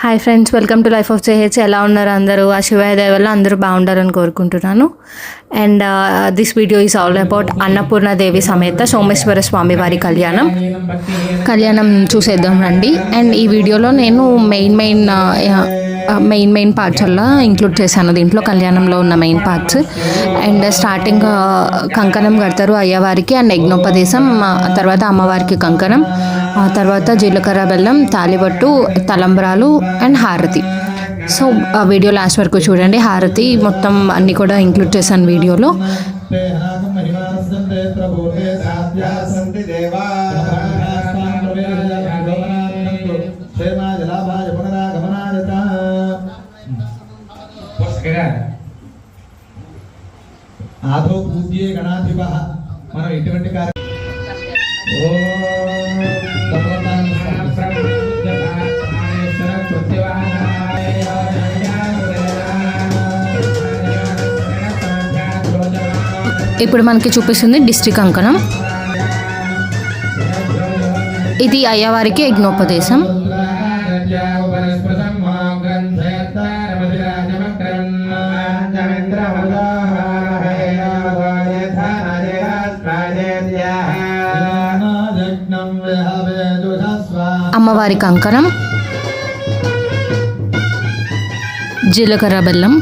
Hi friends welcome to life of JH ఎలా ఉన్నారు అందరూ? ఆ శివాయ వల్ల అందరూ బాగుండాలని కోరుకుంటున్నాను. And this video is all about Annapurna Devi సమేత సోమేశ్వర స్వామి వారి కళ్యాణం. కళ్యాణం చూసేద్దాం రండి. అండ్ ఈ వీడియోలో నేను main main main main parts వల్ల ఇంక్లూడ్ చేశాను. దీంట్లో కళ్యాణంలో ఉన్న మెయిన్ పార్ట్స్ అండ్ స్టార్టింగ్ కంకణం కడతారు అయ్యవారికి అండ్ యజ్ఞోపదేశం తర్వాత అమ్మవారికి కంకణం ఆ తర్వాత జీలకర్ర బెల్లం తాలిబట్టు తలంబ్రాలు అండ్ హారతి. సో ఆ వీడియో లాస్ట్ వరకు చూడండి. హారతి మొత్తం అన్నీ కూడా ఇంక్లూడ్ చేశాను వీడియోలో. ते ఆదో పూజ్యే గణాధిప మనం కార్య భగవతాన్ ఇప్పుడు మనకి చూపిస్తుంది డిస్ట్రిక్ట్ అంకణం. ఇది అయ్యవారికి యజ్ఞోపదేశం. అమ్మవారి కంకణం జీలకర్ర బెల్లం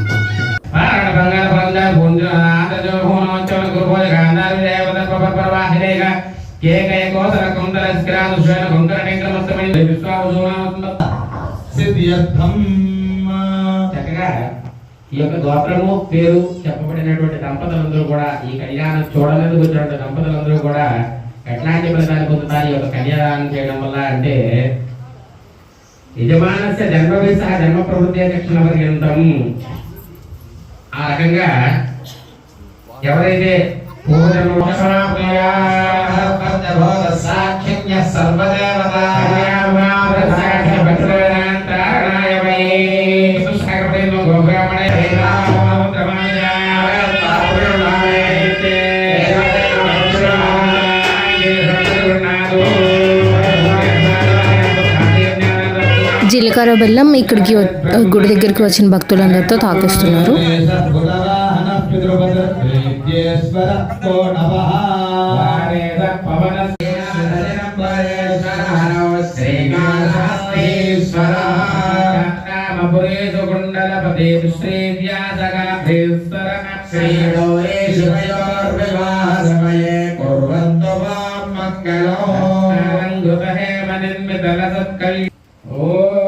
ఈ యొక్క గోత్రము పేరు చెప్పబడినటువంటి దంపతులందరూ కూడా ఈ కళ్యాణం చూడలేదు దంపతులందరూ కూడా ఎట్లాంటి ఫలితాలు పొందుతారు ఈ యొక్క కన్యాదానం చేయడం వల్ల అంటే యజమానస్య జన్మవి సహ జన్మ ప్రవృత్తి దక్షిణ పర్యంతం ఆ రకంగా ఎవరైతే పూర్వజన్మ సాక్షిణ్య సర్వదేవతా జీలకర్ర బెల్లం ఇక్కడికి వ- గుడి దగ్గరికి వచ్చిన భక్తులందరితో తాకిస్తున్నారు. ఓం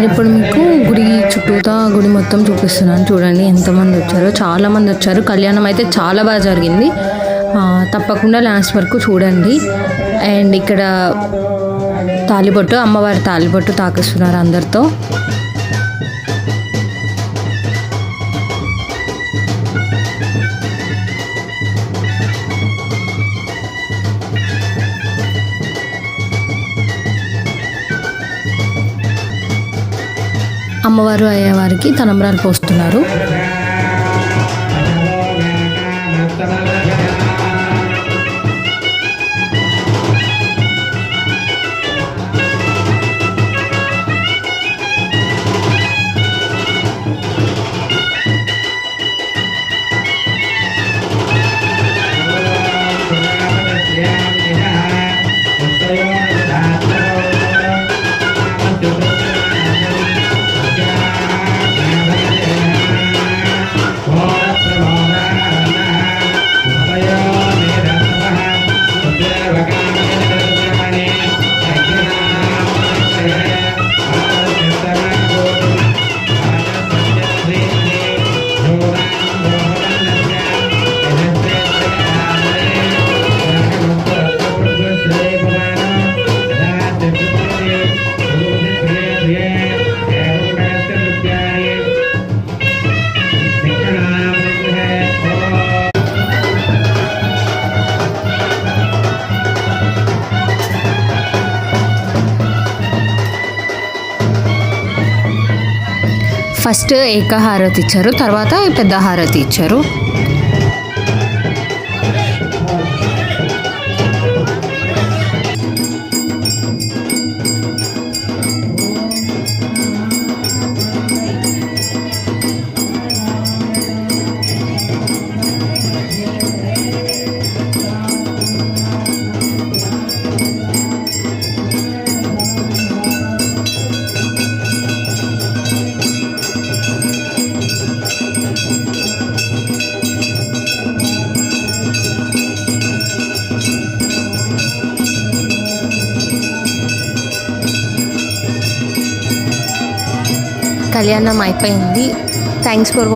నేను ఇప్పుడు మీకు గుడి చుట్టూతా గుడి మొత్తం చూపిస్తున్నాను. చూడండి ఎంతమంది వచ్చారో. చాలామంది వచ్చారు. కళ్యాణం అయితే చాలా బాగా జరిగింది. తప్పకుండా లాస్ట్ వరకు చూడండి. అండ్ ఇక్కడ తాలిబొట్టు అమ్మవారి తాలిబొట్టు తాకిస్తున్నారు అందరితో. అమ్మవారు అయ్యేవారికి తలంబ్రాలు పోస్తున్నారు. ఫస్ట్ ఏకహారతి ఇచ్చారు తర్వాత పెద్ద హారతి ఇచ్చారు. కళ్యాణం అయిపోయింది. Thanks for